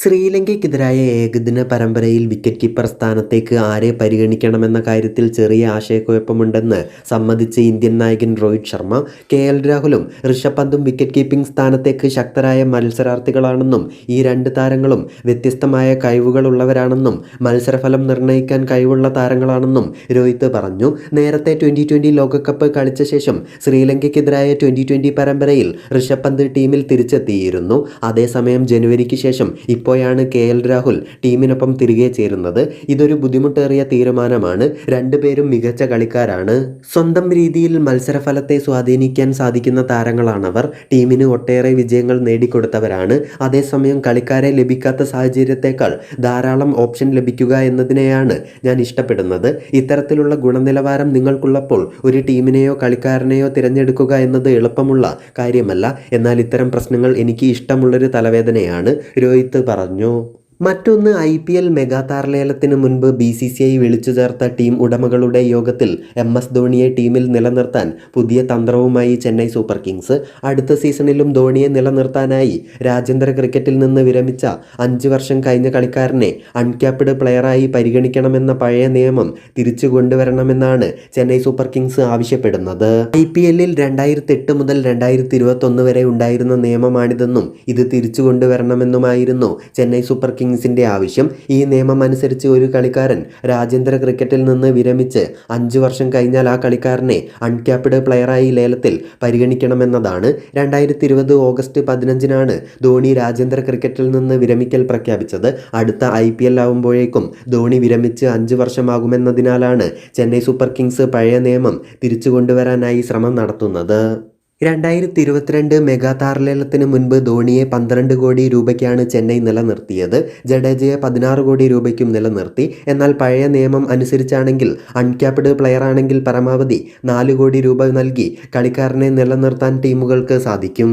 ശ്രീലങ്കയ്ക്കെതിരായ ഏകദിന പരമ്പരയിൽ wicket keeper സ്ഥാനത്തേക്ക് ആരെ പരിഗണിക്കണമെന്ന കാര്യത്തിൽ ചെറിയ ആശയക്കുഴപ്പമുണ്ടെന്ന് സമ്മതിച്ച് ഇന്ത്യൻ നായകൻ രോഹിത് ശർമ്മ കെ എൽ രാഹുലും ഋഷഭ് പന്തും വിക്കറ്റ് കീപ്പിംഗ് സ്ഥാനത്തേക്ക് ശക്തരായ മത്സരാർത്ഥികളാണെന്നും ഈ രണ്ട് താരങ്ങളും വ്യത്യസ്തമായ കഴിവുകളുള്ളവരാണെന്നും മത്സരഫലം നിർണയിക്കാൻ കഴിവുള്ള താരങ്ങളാണെന്നും രോഹിത് പറഞ്ഞു. നേരത്തെ ട്വന്റി ട്വന്റി ലോകകപ്പ് കളിച്ച ശേഷം ശ്രീലങ്കയ്ക്കെതിരായ ട്വന്റി പരമ്പരയിൽ ഋഷഭ് പന്ത് ടീമിൽ തിരിച്ചെത്തിയിരുന്നു. അതേസമയം ജനുവരിക്ക് ശേഷം ഇപ്പോഴാണ് കെ എൽ രാഹുൽ ടീമിനൊപ്പം തിരികെ ചേരുന്നത്. ഇതൊരു ബുദ്ധിമുട്ടേറിയ തീരുമാനമാണ്. രണ്ടുപേരും മികച്ച കളിക്കാരാണ്. സ്വന്തം രീതിയിൽ മത്സരഫലത്തെ സ്വാധീനിക്കാൻ സാധിക്കുന്ന താരങ്ങളാണവർ. ടീമിന് ഒട്ടേറെ വിജയങ്ങൾ നേടിക്കൊടുത്തവരാണ്. അതേസമയം കളിക്കാരെ ലഭിക്കാത്ത സാഹചര്യത്തേക്കാൾ ധാരാളം ഓപ്ഷൻ ലഭിക്കുക എന്നതിനെയാണ് ഞാൻ ഇഷ്ടപ്പെടുന്നത്. ഇത്തരത്തിലുള്ള ഗുണനിലവാരം നിങ്ങൾക്കുള്ളപ്പോൾ ഒരു ടീമിനെയോ കളിക്കാരനെയോ തിരഞ്ഞെടുക്കുക എന്നത് എളുപ്പമുള്ള കാര്യമല്ല. എന്നാൽ ഇത്തരം പ്രശ്നങ്ങൾ എനിക്ക് ഇഷ്ടമുള്ളൊരു തലവേദനയാണ്. രോഹിത് പറഞ്ഞു. 알았뇨? മറ്റൊന്ന് ഐ പി എൽ മെഗാ താരലേലത്തിന് മുൻപ് ബി സി സി ഐ വിളിച്ചു ചേർത്ത ടീം ഉടമകളുടെ യോഗത്തിൽ എം എസ് ധോണിയെ ടീമിൽ നിലനിർത്താൻ പുതിയ തന്ത്രവുമായി ചെന്നൈ സൂപ്പർ കിങ്സ്. അടുത്ത സീസണിലും ധോണിയെ നിലനിർത്താനായി രാജ്യാന്തര ക്രിക്കറ്റിൽ നിന്ന് വിരമിച്ച അഞ്ച് വർഷം കഴിഞ്ഞ കളിക്കാരനെ അൺക്യാപ്ഡ് പ്ലെയറായി പരിഗണിക്കണമെന്ന പഴയ നിയമം തിരിച്ചു കൊണ്ടുവരണമെന്നാണ് ചെന്നൈ സൂപ്പർ കിങ്സ് ആവശ്യപ്പെടുന്നത്. ഐ പി എല്ലിൽ രണ്ടായിരത്തി എട്ട് മുതൽ രണ്ടായിരത്തി ഇരുപത്തൊന്ന് വരെ ഉണ്ടായിരുന്ന നിയമമാണിതെന്നും ഇത് തിരിച്ചു കൊണ്ടുവരണമെന്നുമായിരുന്നു ചെന്നൈ സൂപ്പർ കിങ്സിന്റെ ആവശ്യം. ഈ നിയമം അനുസരിച്ച് ഒരു കളിക്കാരൻ രാജ്യാന്തര ക്രിക്കറ്റിൽ നിന്ന് വിരമിച്ച് അഞ്ചു വർഷം കഴിഞ്ഞാൽ ആ കളിക്കാരനെ അൺക്യാപ്ഡ് പ്ലെയറായി ലേലത്തിൽ പരിഗണിക്കണമെന്നതാണ്. രണ്ടായിരത്തി ഇരുപത് ഓഗസ്റ്റ് പതിനഞ്ചിനാണ് ധോണി രാജ്യാന്തര ക്രിക്കറ്റിൽ നിന്ന് വിരമിക്കൽ പ്രഖ്യാപിച്ചത്. അടുത്ത ഐ പി എൽ ആവുമ്പോഴേക്കും ധോണി വിരമിച്ച് അഞ്ച് വർഷമാകുമെന്നതിനാലാണ് ചെന്നൈ സൂപ്പർ കിങ്സ് പഴയ നിയമം തിരിച്ചു കൊണ്ടുവരാനായി ശ്രമം നടത്തുന്നത്. രണ്ടായിരത്തി ഇരുപത്തിരണ്ട് മെഗാ താരലേലത്തിന് മുൻപ് ധോണിയെ പന്ത്രണ്ട് കോടി രൂപയ്ക്കാണ് ചെന്നൈ നിലനിർത്തിയത്. ജഡേജയെ പതിനാറ് കോടി രൂപയ്ക്കും നിലനിർത്തി. എന്നാൽ പഴയ നിയമം അനുസരിച്ചാണെങ്കിൽ അൺക്യാപ്ഡ് പ്ലെയർ ആണെങ്കിൽ പരമാവധി നാല് കോടി രൂപ നൽകി കളിക്കാരനെ നിലനിർത്താൻ ടീമുകൾക്ക് സാധിക്കും.